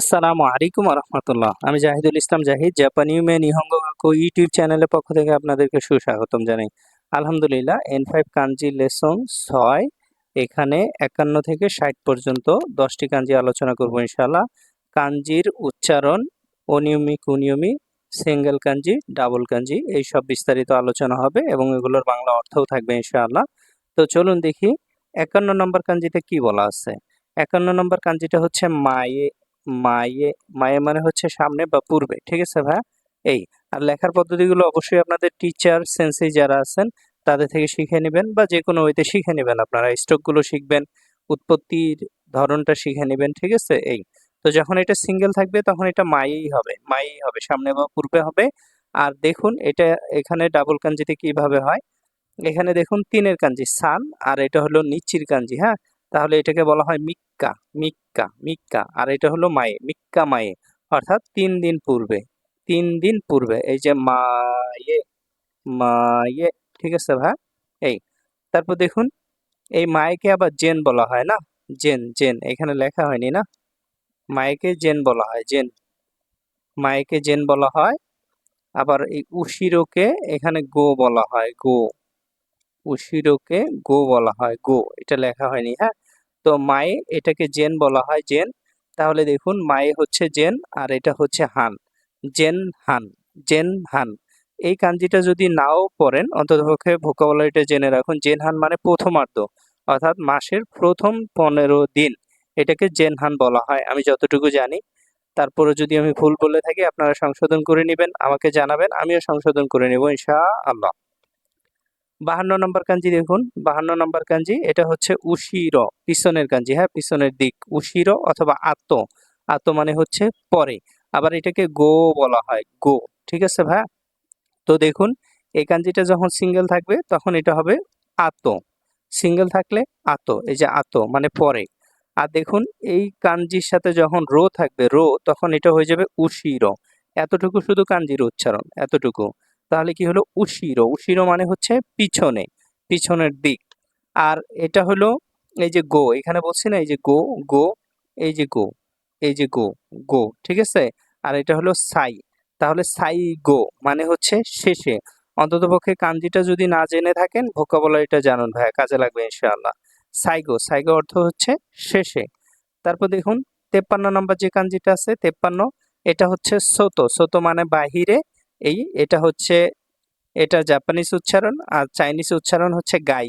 আসসালামু আলাইকুম রহমতুল্লাহ আমি জাহিদুল ইসলাম জাহিদ জাপানি মে নিহঙ্গ ইউটিউব চ্যানেলের পক্ষ থেকে আপনাদেরকে সুস্বাগতম জানাই। আলহামদুলিল্লাহ এন ফাইভ কাঞ্জি লেসন ছয়, এখানে একান্ন থেকে ষাট পর্যন্ত দশটি কাঞ্জি আলোচনা করব ইনশাল্লাহ কাঞ্জির উচ্চারণ অনিয়মিক অনিয়মিক সিঙ্গেল কাঞ্জি, ডাবল কাঞ্জি, এই সব বিস্তারিত আলোচনা হবে এবং এগুলোর বাংলা অর্থও থাকবে ইনশাআল্লাহ। তো চলুন দেখি, একান্ন নম্বর কাঞ্জিতে কি বলা আছে? একান্ন নম্বর কাঞ্জিটা হচ্ছে মায়ে মায়ে মায়ে মানে হচ্ছে সামনে বা পূর্বে, ঠিক আছে ভাই? এই, আর লেখার পদ্ধতিগুলো অবশ্যই আপনাদের টিচার সেন্সেই যারা আছেন, তাদের থেকে শিখে নেবেন বা যে কোনো ওইতে শিখে নেবেন। আপনারা স্ট্রোকগুলো শিখবেন, উৎপত্তির ধরনটা শিখে নেবেন, ঠিক আছে? এই, তো যখন এটা সিঙ্গেল থাকবে, তখন এটা মায়েই হবে মায়েই হবে, সামনে বা পূর্বে হবে। আর দেখুন, এটা এখানে ডাবল কাঞ্জিতে কীভাবে হয়? এখানে দেখুন, তিনের কাঞ্জি সান আর এটা হলো নিচির কাঞ্জি হ্যাঁ? তাহলে এটাকে বলা হয় মিক্কা মিক্কা মিক্কা, আর এটা হলো মায়ে, মিক্কা মায়ে। অর্থাৎ তিন দিন পূর্বে, তিন দিন পূর্বে, এই যে মায়ে মায়ে, ঠিক আছে ভাই? এই, তারপর দেখুন, এই মায়েকে আবার জেন বলা হয় না? জেন জেন, এখানে লেখা হয়নি না? মায়েকে জেন বলা হয়, জেন। মায়েকে জেন বলা হয়, আবার এই উশিরোকে এখানে গো বলা হয়, গো। উশিরোকে গো বলা হয়, গো, এটা লেখা হয়নি হ্যাঁ? তো মায়ে এটাকে জেন বলা হয়, জেন। তাহলে দেখুন, মায়ে হচ্ছে জেন আর এটা হচ্ছে হান। জেন হান জেন হান। এই কাঞ্জিটা যদি নাও পড়েন, অন্ততপক্ষে ভোকাবলারিটা জেনে রাখুন। জেন হান মানে প্রথমার্ধ, অর্থাৎ মাসের প্রথম পনেরো দিন। এটাকে জেন হান বলা হয়, আমি যতটুকু জানি। তারপরে যদি আমি ভুল বলে থাকি, আপনারা সংশোধন করে নেবেন, আমাকে জানাবেন, আমিও সংশোধন করে নেব ইনশা আল্লাহ বাহান্ন নম্বর কাঞ্জি দেখুন, বাহান্ন নম্বর কাঞ্জি, এটা হচ্ছে উশির, পিছনের কাঞ্জি হ্যাঁ পিছনের দিক, উশির অথবা আত্ম আত্ম মানে হচ্ছে পরে, আবার এটাকে গো বলা হয়, গো, ঠিক আছে ভাই? তো দেখুন, এই কাঞ্জিটা যখন সিঙ্গেল থাকবে, তখন এটা হবে আত্ম সিঙ্গেল থাকলে আত, এই যে আত মানে পরে, আর দেখুন, এই কাঞ্জির সাথে যখন রো থাকবে, রো, তখন এটা হয়ে যাবে উশির, এতটুকু শুধু কাঞ্জির উচ্চারণ, এতটুকু তাহলে কি হলো? উশিরো। উশিরো মানে হচ্ছে পিছনে, পিছনের দিক। আর এটা হলো এই যে গো। এখানে বলছি না, এই যে গো গো, এই যে গো, এই যে গো গো, ঠিক আছে? আর এটা হলো সাই। তাহলে সাই গো মানে হচ্ছে শেষে। অন্ততপক্ষে কাঞ্জিটা যদি না জেনে থাকেন ভোকাবলারিটা জানুন ভাইয়া, কাজে লাগবে ইনশাআল্লাহ। সাইগো সাইগো অর্থ হচ্ছে শেষে। তারপর দেখুন, তেপ্পান্ন নম্বর যে কাঞ্জিটা আছে, তেপ্পান্ন, এটা হচ্ছে সোতো। সোতো মানে বাহিরে এই এটা হচ্ছে, এটা জাপানিজ উচ্চারণ আর চাইনিজ উচ্চারণ হচ্ছে গাই।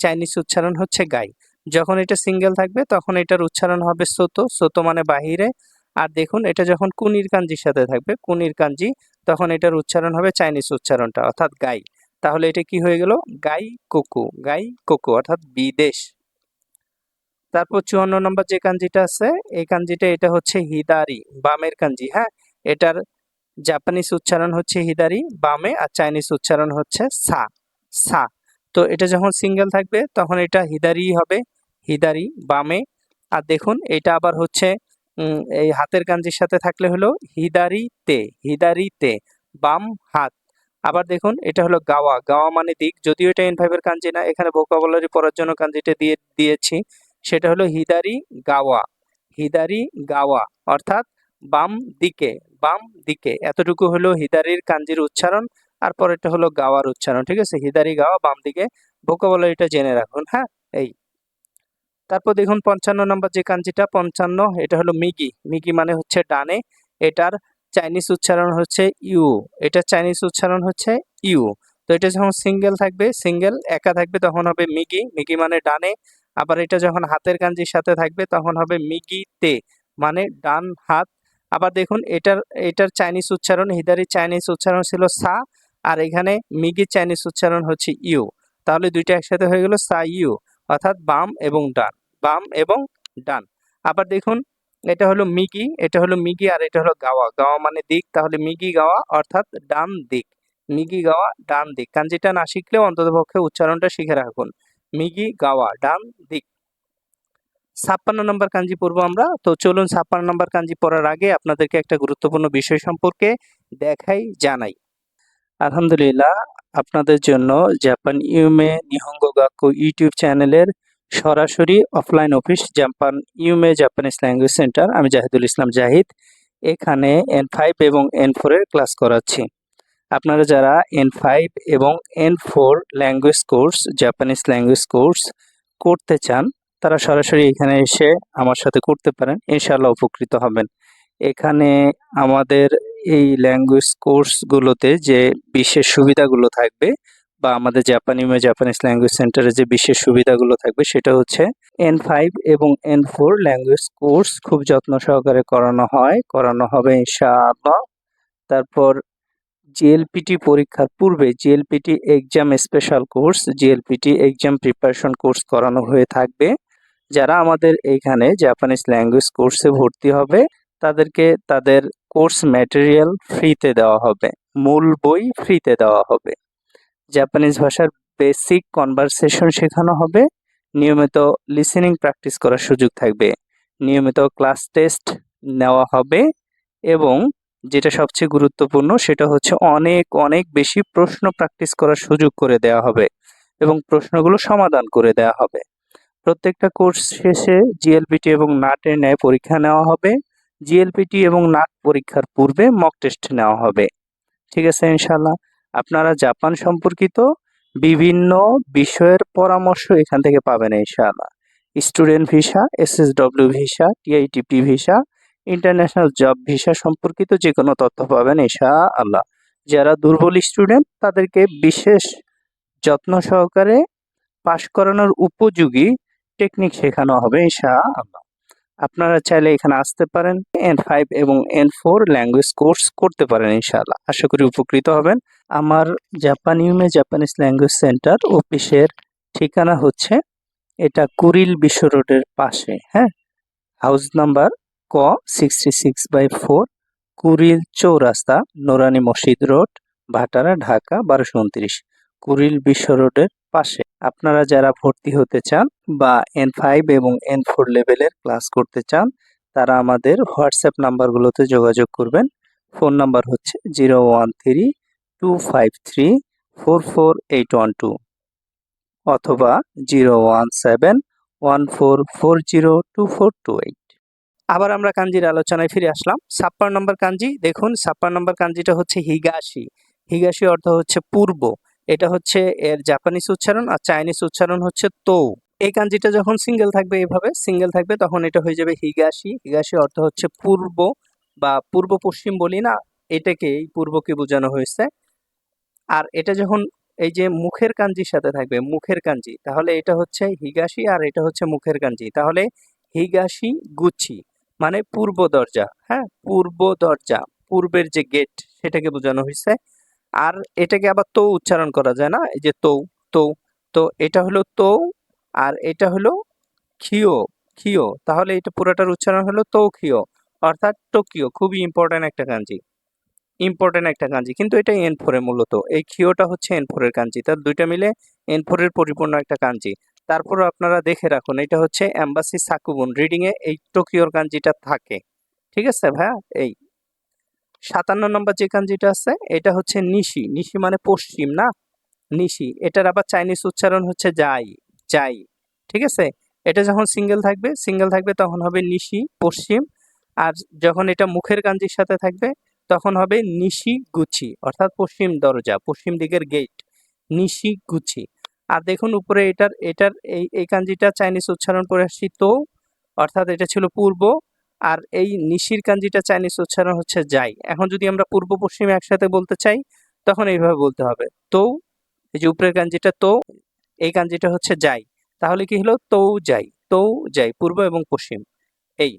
চাইনিজ উচ্চারণ হচ্ছে গাই। যখন এটা সিঙ্গেল থাকবে, তখন এটার উচ্চারণ হবে সোতো। সোতো মানে বাহিরে। আর দেখুন, এটা যখন কুনির কাঞ্জির সাথে থাকবে, কুনির কাঞ্জি, তখন এটার উচ্চারণ হবে চাইনিজ উচ্চারণটা, অর্থাৎ গাই। তাহলে এটা কি হয়ে গেল? গাই কোকু গাই কোকু, অর্থাৎ বিদেশ। তারপর চুয়ান্ন নম্বর যে কাঞ্জিটা আছে, এই কাঞ্জিটা এটা হচ্ছে হিদারি, বামের কাঞ্জি হ্যাঁ? এটার জাপানিজ উচ্চারণ হচ্ছে হিদারি বামে, আর চাইনিজ উচ্চারণ হচ্ছে সা সা তো এটা যখন সিঙ্গেল থাকবে, তখন এটা হিদারি হবে হিদারি বামে। আর দেখুন, এটা আবার হচ্ছে এই হাতের কাঞ্জির সাথে থাকলে হলো হিদারিতে হিদারিতে বাম হাত। আবার দেখুন, এটা হলো গাওয়া গাওয়া মানে দিক। যদিও এটা এন ফাইভের কাঞ্জি না, এখানে ভোকাবলারি পড়ার জন্য কাঞ্জিটা দিয়ে, দিয়েছি। সেটা হলো হিদারি গাওয়া হিদারি গাওয়া। অর্থাৎ বাম দিকে বাম দিকে। এতটুকু হলো হিদারির কাঞ্জির উচ্চারণ, আর পরেরটা হলো গাওয়ার উচ্চারণ, ঠিক আছে? হিদারি গাওয়া বাম দিকে। ভোকাবলারিটা জেনে রাখুন হ্যাঁ? এই। তারপর দেখুন পঞ্চান্ন নম্বর যে কাঞ্জিটা, পঞ্চান্ন, এটা হলো মিগি। মিগি মানে হচ্ছে ডানে। এটার চাইনিজ উচ্চারণ হচ্ছে ইউ। এটা চাইনিজ উচ্চারণ হচ্ছে ইউ। তো এটা যখন সিঙ্গেল থাকবে, সিঙ্গেল, একা থাকবে, তখন হবে মিগি। মিগি মানে ডানে। আবার এটা যখন হাতের কাঞ্জির সাথে থাকবে, তখন হবে মিগি তে মানে ডান হাত আবার দেখুন, এটার এটার চাইনিজ উচ্চারণ, হিদারি চাইনিজ উচ্চারণ ছিল সা, আর এখানে মিগি চাইনিজ উচ্চারণ হচ্ছে ইউ। তাহলে দুইটা একসাথে হয়ে গেল সা, ইউ, অর্থাৎ বাম এবং ডান, বাম এবং ডান। আবার দেখুন, এটা হলো মিগি, এটা হলো মিগি আর এটা হলো গাওয়া। গাওয়া মানে দিক, তাহলে মিগি গাওয়া অর্থাৎ ডান দিক। মিগি গাওয়া ডান দিক। কাঞ্জিটা না শিখলেও অন্ততপক্ষে উচ্চারণটা শিখে রাখুন। মিগি গাওয়া, ডান দিক। ছাপ্পান্ন নম্বর কাঞ্জি পড়ব আমরা। তো চলুন ছাপ্পান্ন নম্বর কাঞ্জি পড়ার আগে আপনাদেরকে একটা গুরুত্বপূর্ণ বিষয় সম্পর্কে দেখাই, জানাই। আলহামদুলিল্লাহ, আপনাদের জন্য জাপান ইউমে নিহঙ্গ গাক্কু ইউটিউব চ্যানেলের সরাসরি offline office Japan ইউমে Japanese language centre, আমি জাহিদুল ইসলাম জাহিদ, এখানে এন ফাইভ এবং এন ফোরের ক্লাস করাচ্ছি। আপনারা যারা এন ফাইভ এবং N four language course Japanese language course করতে চান তারা সরাসরি এখানে এসে আমার সাথে করতে পারেন। ইনশাআল্লাহ উপকৃত হবেন। এখানে আমাদের এই ল্যাঙ্গুয়েজ কোর্সগুলোতে যে বিশেষ সুবিধাগুলো থাকবে বা আমাদের জাপানি মে জাপানিজ ল্যাঙ্গুয়েজ সেন্টারে যে বিশেষ সুবিধাগুলো থাকবে সেটা হচ্ছে এন ফাইভ এবং এন ফোর ল্যাঙ্গুয়েজ কোর্স খুব যত্ন সহকারে করানো হয়, করানো হবে ইনশাআল্লাহ। তারপর জিএলপিটি পরীক্ষার পূর্বে JLPT exam special course JLPT exam preparation course করানো হয়ে থাকবে। যারা আমাদের এইখানে জাপানিজ ল্যাঙ্গুয়েজ কোর্সে ভর্তি হবে, তাদেরকে তাদের কোর্স ম্যাটেরিয়াল ফ্রিতে দেওয়া হবে, মূল বই ফ্রিতে দেওয়া হবে। জাপানিজ ভাষার বেসিক কনভারসেশন শেখানো হবে, নিয়মিত লিসেনিং প্র্যাকটিস করার সুযোগ থাকবে, নিয়মিত ক্লাস টেস্ট নেওয়া হবে এবং যেটা সবচেয়ে গুরুত্বপূর্ণ সেটা হচ্ছে অনেক অনেক বেশি প্রশ্ন প্র্যাকটিস করার সুযোগ করে দেওয়া হবে এবং প্রশ্নগুলো সমাধান করে দেওয়া হবে। প্রত্যেকটা কোর্স শেষে জিএলপিটি এবং নাটের ন্যায় পরীক্ষা নেওয়া হবে। জিএলপিটি এবং নাট পরীক্ষার পূর্বে মক টেস্ট নেওয়া হবে। ঠিক আছে ইনশাল্লাহ আপনারা জাপান সম্পর্কিত বিভিন্ন বিষয়ের পরামর্শ এখান থেকে পাবেন, ইনশাআল্লাহ। Student visa SSW visa TITP visa, international job visa সম্পর্কিত যে কোনো তথ্য পাবেন, ইনশাআল্লাহ। যারা দুর্বল স্টুডেন্ট, তাদেরকে বিশেষ যত্ন সহকারে পাশ করানোর উপযোগী টেকনিক শেখানো হবে, ইনশাআল্লাহ। আপনারা চাইলে এখানে আসতে পারেন এন ফাইভ এবং এন ফোর ল্যাঙ্গুয়েজ কোর্স করতে পারেন, ইনশাআল্লাহ। আশা করি উপকৃত হবেন। আমার জাপান ইউমে জাপানিজ ল্যাঙ্গুয়েজ সেন্টার অফিসের ঠিকানা হচ্ছে, এটা কুরিল বিশ্ব রোডের পাশে হ্যাঁ? হাউস নাম্বার ক sixty six by four Kuril চৌরাস্তা, নোরানি মসজিদ রোড, ভাটারা, ঢাকা, বারোশো উনত্রিশ। কুরিল বিশ্ব রোডের পাশে। আপনারা যারা ভর্তি হতে চান বা এন ফাইভ এবং এন ফোর লেভেলের ক্লাস করতে চান, তারা আমাদের হোয়াটসঅ্যাপ নাম্বারগুলোতে যোগাযোগ করবেন। ফোন নাম্বার হচ্ছে zero one three two five three four four eight one two অথবা zero one seven one four four zero two four two eight আবার আমরা কাঞ্জির আলোচনায় ফিরে আসলাম। ছাপ্পান্ন নম্বর কাঞ্জি, দেখুন, ছাপ্পান্ন নম্বর কাঞ্জিটা হচ্ছে হিগাশি। হিগাশি অর্থ হচ্ছে পূর্ব। এটা হচ্ছে এর জাপানিজ উচ্চারণ আর চাইনিজ উচ্চারণ হচ্ছে তো এই কাঞ্জিটা যখন সিঙ্গেল থাকবে এভাবে সিঙ্গেল থাকবে, তখন এটা হয়ে যাবে হিগাশি হিগাশি অর্থ হচ্ছে পূর্ব বা পূর্ব পশ্চিম বলি না এটাকে এই পূর্বকে বোঝানো হয়েছে। আর এটা যখন এই যে মুখের কাঞ্জির সাথে থাকবে, মুখের কাঞ্জি তাহলে এটা হচ্ছে হিগাশি আর এটা হচ্ছে মুখের কাঞ্জি তাহলে হিগাশি গুচ্ছি মানে পূর্ব দরজা হ্যাঁ? পূর্ব দরজা, পূর্বের যে গেট সেটাকে বোঝানো হয়েছে। আর এটাকে আবার তো উচ্চারণ করা যায় না? এই যে তো তো তো এটা হলো তো আর এটা হলো খিও খিও তাহলে এটা পুরোটার উচ্চারণ হলো তো খিও অর্থাৎ টোকিও, খুবই ইম্পর্ট্যান্ট একটা কাঞ্জি ইম্পর্টেন্ট একটা কাঞ্জি। কিন্তু এটা এন ফোরে মূলত, এই খিওটা হচ্ছে এন ফোরের কাঞ্জি, তার দুইটা মিলে এন ফোরের পরিপূর্ণ একটা কাঞ্জি। তারপর আপনারা দেখে রাখুন, এটা হচ্ছে অ্যাম্বাসি সাকুবুন রিডিংয়ে এই টোকিওর কাঞ্জিটা থাকে। ঠিক আছে ভাইয়া? এই সাতান্ন নম্বর যে কাঞ্জিটা আছে, এটা হচ্ছে নিশি। নিশি মানে পশ্চিম, না? নিশি। এটার আবার চাইনিজ উচ্চারণ হচ্ছে যাই যাই। ঠিক আছে? এটা যখন সিঙ্গেল থাকবে সিঙ্গেল থাকবে তখন হবে নিশি, পশ্চিম। আর যখন এটা মুখের কাঞ্জির সাথে থাকবে, তখন হবে নিশি গুচি, অর্থাৎ পশ্চিম দরজা, পশ্চিম দিকের গেট নিশি গুচি। আর দেখুন উপরে এটার এটার এই এই কাঞ্জিটা চাইনিজ উচ্চারণ করে আসছি তো, অর্থাৎ এটা ছিল পূর্ব। আর এই নিশির কাঞ্জিটা চাইনিজ উচ্চারণ হচ্ছে যাই। এখন যদি আমরা পূর্ব পশ্চিমে একসাথে বলতে চাই, তখন এইভাবে বলতে হবে। তো, এই যে উপরের কাঞ্জিটা তো, এই কাঞ্জিটা হচ্ছে যাই। তাহলে কি হলো? তো যাই তো যাই, পূর্ব এবং পশ্চিম। এই,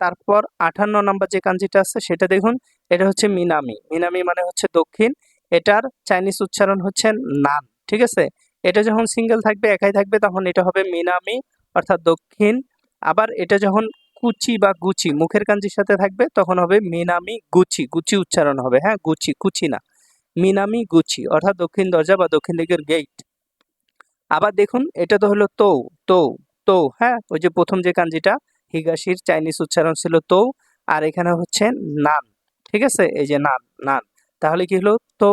তারপর আঠান্ন নাম্বার যে কাঞ্জিটা আছে, সেটা দেখুন, এটা হচ্ছে মিনামি। মিনামি মানে হচ্ছে দক্ষিণ, এটার চাইনিজ উচ্চারণ হচ্ছে নান, ঠিক আছে? এটা যখন সিঙ্গেল থাকবে, একাই থাকবে, তখন এটা হবে মিনামি, অর্থাৎ দক্ষিণ। আবার এটা যখন কুচি বা গুচি, মুখের কাঞ্জির সাথে থাকবে, তখন হবে মিনামি গুচি গুচি উচ্চারণ হবে হ্যাঁ গুচি, কুচি না, মিনামি গুচি, অর্থাৎ দক্ষিণ দরজা বা দক্ষিণ দিকের গেট আবার দেখুন, এটা তো হলো তো তো তো হ্যাঁ ওই যে প্রথম যে কাঞ্জিটা, হিগাশির চাইনিজ উচ্চারণ ছিল তো আর এখানে হচ্ছে নান, ঠিক আছে? এই যে নান নান, তাহলে কি হলো? তো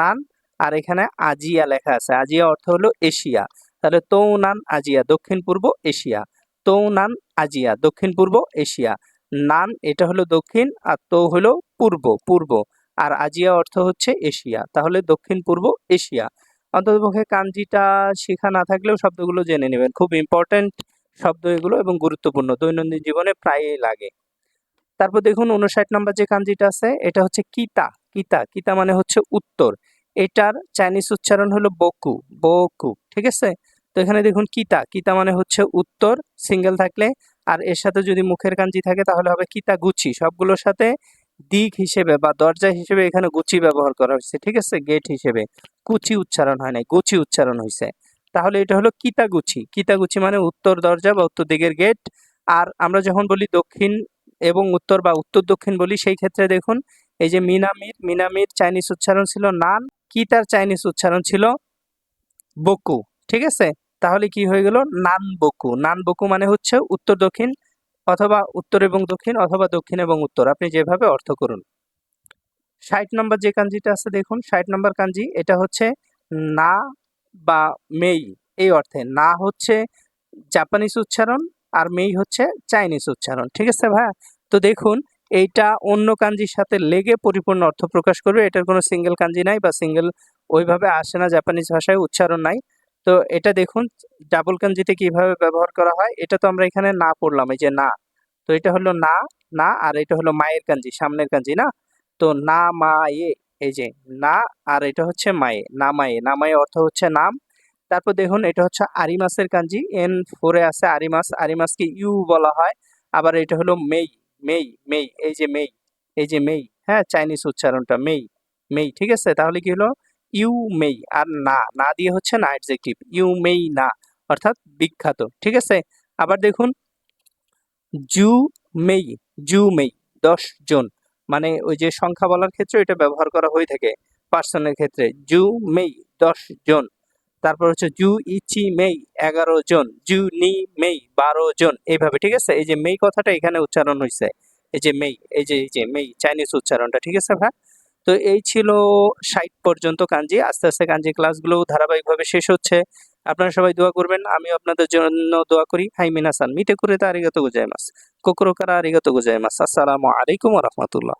নান, আর এখানে আজিয়া লেখা আছে, আজিয়া অর্থ হলো এশিয়া, তাহলে তো নান, আজিয়া, দক্ষিণ, পূর্ব এশিয়া তৌনান আজিয়া, দক্ষিণ, পূর্ব এশিয়া। নান এটা হলো দক্ষিণ আর তো হলো পূর্ব পূর্ব। আর আজিয়া অর্থ হচ্ছে এশিয়া, তাহলে দক্ষিণ, পূর্ব এশিয়া। অন্ততপক্ষে কাঞ্জিটা শেখা না থাকলেও শব্দগুলো জেনে নেবেন। খুব ইম্পর্ট্যান্ট শব্দ এগুলো এবং গুরুত্বপূর্ণ, দৈনন্দিন জীবনে প্রায়ই লাগে। তারপর দেখুন উনষাট নম্বর যে কাঞ্জিটা আছে, এটা হচ্ছে কিতা কিতা কিতা মানে হচ্ছে উত্তর। এটার চাইনিজ উচ্চারণ হলো বকু বকু, ঠিক আছে? তো এখানে দেখুন কিতা। কিতা মানে হচ্ছে উত্তর সিঙ্গেল থাকলে। আর এর সাথে যদি মুখের কাঞ্জি থাকে তাহলে হবে কিতা গুচি। সবগুলোর সাথে দিক হিসেবে বা দরজা হিসেবে এখানে গুচি ব্যবহার করা হয়েছে, ঠিক আছে? গেট হিসেবে। কুচি উচ্চারণ হয় নাই, গুচি উচ্চারণ হয়েছে। তাহলে এটা হলো কিতাগুচি কিতাগুচি মানে উত্তর দরজা বা উত্তর দিকের গেট আর আমরা যখন বলি দক্ষিণ এবং উত্তর বা উত্তর দক্ষিণ বলি, সেই ক্ষেত্রে দেখুন এই যে মিনামির মিনামির চাইনিজ উচ্চারণ ছিল নান কি তার চাইনিজ উচ্চারণ ছিল বকু, ঠিক আছে? তাহলে কি হয়ে গেল? নান বকু নান বকু মানে হচ্ছে উত্তর দক্ষিণ অথবা উত্তর এবং দক্ষিণ অথবা দক্ষিণ এবং উত্তর। আপনি যেভাবে অর্থ করুন। ষাট নম্বর যে কাঞ্জিটা আছে দেখুন, ষাট নম্বর কাঞ্জি, এটা হচ্ছে না বা মেই। এই অর্থে না হচ্ছে জাপানিজ উচ্চারণ আর মেই হচ্ছে চাইনিজ উচ্চারণ। ঠিক আছে ভাইয়া তো দেখুন, এইটা অন্য কাঞ্জির সাথে লেগে পরিপূর্ণ অর্থ প্রকাশ করবে। এটার কোনো সিঙ্গেল কাঞ্জি নাই বা সিঙ্গেল ওইভাবে আসে না, জাপানিজ ভাষায় উচ্চারণ নাই। তো এটা দেখুন ডাবল কাঞ্জিতে কীভাবে ব্যবহার করা হয়, এটা তো আমরা এখানে না পড়লাম, এই যে না। তো এটা হলো না না, আর এটা হলো মায়ের কাঞ্জি সামনের কাঞ্জি না? তো না মা এ এই যে না, আর এটা হচ্ছে মায়ে, না মায়ে না মায়ে অর্থ হচ্ছে নাম। তারপর দেখুন, এটা হচ্ছে আরিমাসের কাঞ্জি এন ফোরে আছে আরিমাস আরিমাসকে ইউ বলা হয়। আবার এটা হলো মেই মেই মেই, এই যে মেই, এই যে মেই হ্যাঁ চাইনিজ উচ্চারণটা, মেই মেই, ঠিক আছে? তাহলে কি হলো? ইউ মেই, আর না না দিয়ে হচ্ছে না অ্যাডজেক্টিভ ইউ মেই না, অর্থাৎ বিখ্যাত, ঠিক আছে? আবার দেখুন, জু মেই জু মেই, দশ জন মানে ওই যে সংখ্যা বলার ক্ষেত্রে এটা ব্যবহার করা হয়ে থাকে পার্সনের ক্ষেত্রে, জু মেই, দশ জন, তারপর হচ্ছে জু ইচি মেই, এগারো জন, জু নি মেই, বারো জন, এইভাবে, ঠিক আছে? এই যে মেই কথাটা এখানে উচ্চারণ হয়েছে এই যে মেই, এই যে এই যে মেই চাইনিজ উচ্চারণটা, ঠিক আছে ভাই? তো এই ছিল ষাট পর্যন্ত কাঞ্জি। আস্তে আস্তে কাঞ্জি ক্লাসগুলো ধারাবাহিকভাবে শেষ হচ্ছে। আপনারা সবাই দোয়া করবেন আমি আপনাদের জন্য দোয়া করি। হাইমিন হাসান মিটে করে তো আরিগত গুজাইমাস, কোকরো কারা আরিগত গুজাইমাস। আসসালামু আলাইকুম রহমতুল্লাহ।